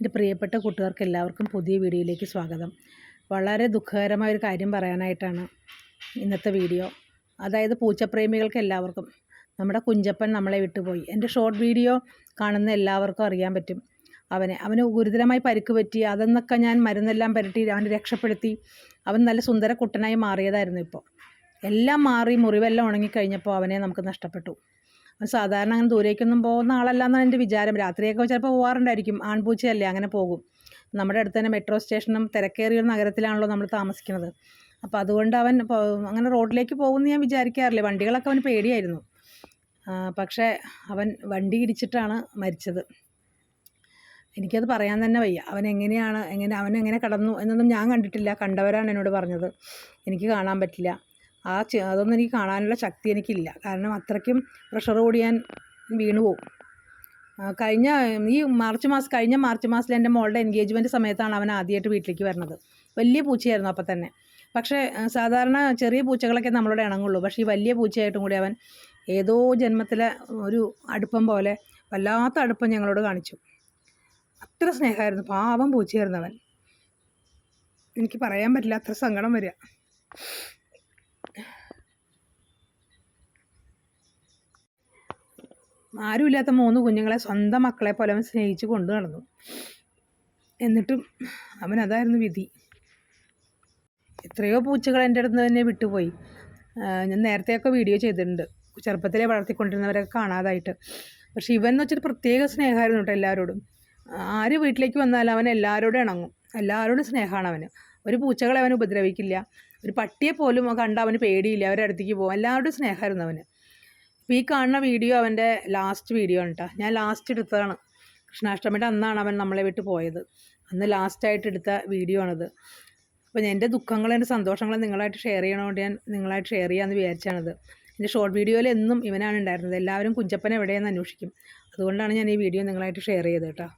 എന്റെ പ്രിയപ്പെട്ട കൂട്ടുകാർക്ക് എല്ലാവർക്കും പുതിയ വീഡിയോയിലേക്ക് സ്വാഗതം. വളരെ ദുഃഖകരമായ ഒരു കാര്യം പറയാനായിട്ടാണ് ഇന്നത്തെ വീഡിയോ. അതായത് പൂച്ചപ്രേമികൾക്ക് എല്ലാവർക്കും. നമ്മുടെ കുഞ്ചപ്പൻ നമ്മളെ വിട്ടുപോയി. എന്റെ ഷോർട്ട് വീഡിയോ കാണുന്ന എല്ലാവർക്കും അറിയാൻ പറ്റും. അവനെ അവന് ഗുരുതരമായി പരിക്ക് പറ്റി. അതെന്നൊക്കെ ഞാൻ മരുന്നെല്ലാം പുരട്ടി അവനെ രക്ഷപ്പെടുത്തി. അവൻ നല്ല സുന്ദര കുട്ടനായി മാറിയതായിരുന്നു ഇപ്പോൾ. എല്ലാം മാറി മുറിവെല്ലാം ഉണങ്ങിക്കഴിഞ്ഞപ്പോൾ അവനെ നമുക്ക് നഷ്ടപ്പെട്ടു. സാധാരണ അങ്ങനെ ദൂരേക്കൊന്നും പോകുന്ന ആളല്ല എന്നാണ് എന്റെ വിചാരം. രാത്രിയൊക്കെ ചിലപ്പോൾ പോകാറുണ്ടായിരിക്കും ആൺപൂച്ചയല്ലേ അങ്ങനെ പോകും. നമ്മുടെ അടുത്ത് തന്നെ മെട്രോ സ്റ്റേഷനും തിരക്കേറിയ നഗരത്തിലാണല്ലോ നമ്മൾ താമസിക്കുന്നത്. അപ്പോൾ അതുകൊണ്ട് അവൻ അങ്ങനെ റോഡിലേക്ക് പോകുമെന്ന് ഞാൻ വിചാരിക്കാറില്ല. വണ്ടികളൊക്കെ അവന് പേടിയായിരുന്നു. പക്ഷേ അവൻ വണ്ടി ഇടിച്ചിട്ടാണ് മരിച്ചത്. എനിക്കത് പറയാൻ തന്നെ വയ്യ. അവൻ എങ്ങനെയാണ് എങ്ങനെ അവൻ എങ്ങനെ കടന്നു എന്നൊന്നും ഞാൻ കണ്ടിട്ടില്ല. കണ്ടവരാണ് എന്നോട് പറഞ്ഞത്. എനിക്ക് കാണാൻ പറ്റില്ല. ആ അതൊന്നും എനിക്ക് കാണാനുള്ള ശക്തി എനിക്കില്ല. കാരണം അത്രയ്ക്കും പ്രഷർ കൂടി ഞാൻ വീണു പോകും കഴിഞ്ഞ ഈ മാർച്ച് മാസം കഴിഞ്ഞ മാർച്ച് മാസത്തിൽ എന്റെ മോളുടെ എൻഗേജ്മെന്റ് സമയത്താണ് അവൻ ആദ്യമായിട്ട് വീട്ടിലേക്ക് വരുന്നത് വലിയ പൂച്ചയായിരുന്നു അപ്പം തന്നെ. പക്ഷേ സാധാരണ ചെറിയ പൂച്ചകളൊക്കെ നമ്മളോട് ഇണങ്ങുള്ളൂ. പക്ഷേ ഈ വലിയ പൂച്ചയായിട്ടും കൂടി അവൻ ഏതോ ജന്മത്തിലെ ഒരു അടുപ്പം പോലെ വല്ലാത്ത അടുപ്പം ഞങ്ങളോട് കാണിച്ചു. അത്ര സ്നേഹമായിരുന്നു. പാവം പൂച്ചയായിരുന്നു അവൻ. എനിക്ക് പറയാൻ പറ്റില്ല. അത്ര സങ്കടം വരിക. ആരുമില്ലാത്ത മൂന്ന് കുഞ്ഞുങ്ങളെ സ്വന്തം മക്കളെ പോലെ അവൻ സ്നേഹിച്ച് കൊണ്ടു നടന്നു. എന്നിട്ടും അവൻ അതായിരുന്നു വിധി. എത്രയോ പൂച്ചകൾ എന്റെ അടുത്ത് തന്നെ വിട്ടുപോയി. ഞാൻ നേരത്തെയൊക്കെ വീഡിയോ ചെയ്തിട്ടുണ്ട്. ചെറുപ്പത്തിലെ വളർത്തിക്കൊണ്ടിരുന്നവരൊക്കെ കാണാതായിട്ട്. പക്ഷെ ഇവൻ എന്ന് വെച്ചിട്ട് പ്രത്യേക സ്നേഹമായിരുന്നു കേട്ടോ എല്ലാവരോടും. ആര് വീട്ടിലേക്ക് വന്നാലും അവൻ എല്ലാവരോടും ഇണങ്ങും. എല്ലാവരോടും സ്നേഹമാണ് അവന്. ഒരു പൂച്ചകളെ അവൻ ഉപദ്രവിക്കില്ല. ഒരു പട്ടിയെ പോലും കണ്ട അവന് പേടിയില്ല. അവരുടെ അടുത്തേക്ക് പോകും എല്ലാവരുടെയും സ്നേഹമായിരുന്നു അവന്. ഇപ്പോൾ ഈ കാണുന്ന വീഡിയോ അവന്റെ ലാസ്റ്റ് വീഡിയോ ആണ് കേട്ടോ ഞാൻ ലാസ്റ്റ് എടുത്തതാണ്. കൃഷ്ണാഷ്ടമിയുടെ അന്നാണ് അവൻ നമ്മളെ വിട്ട് പോയത്. അന്ന് ലാസ്റ്റായിട്ട് എടുത്ത വീഡിയോ ആണിത്. അപ്പോൾ എന്റെ ദുഃഖങ്ങളും എന്റെ സന്തോഷങ്ങളും നിങ്ങളായിട്ട് ഷെയർ ചെയ്യണോണ്ട് ഞാൻ നിങ്ങളായിട്ട് ഷെയർ ചെയ്യാമെന്ന് വിചാരിച്ചാണിത്. എന്റെ ഷോർട്ട് വീഡിയോയിൽ എന്നും ഇവനാണ് ഉണ്ടായിരുന്നത്. എല്ലാവരും കുഞ്ചപ്പൻ എവിടെയെന്ന് അന്വേഷിക്കും. അതുകൊണ്ടാണ് ഞാൻ ഈ വീഡിയോ നിങ്ങളായിട്ട് ഷെയർ ചെയ്തത് കേട്ടോ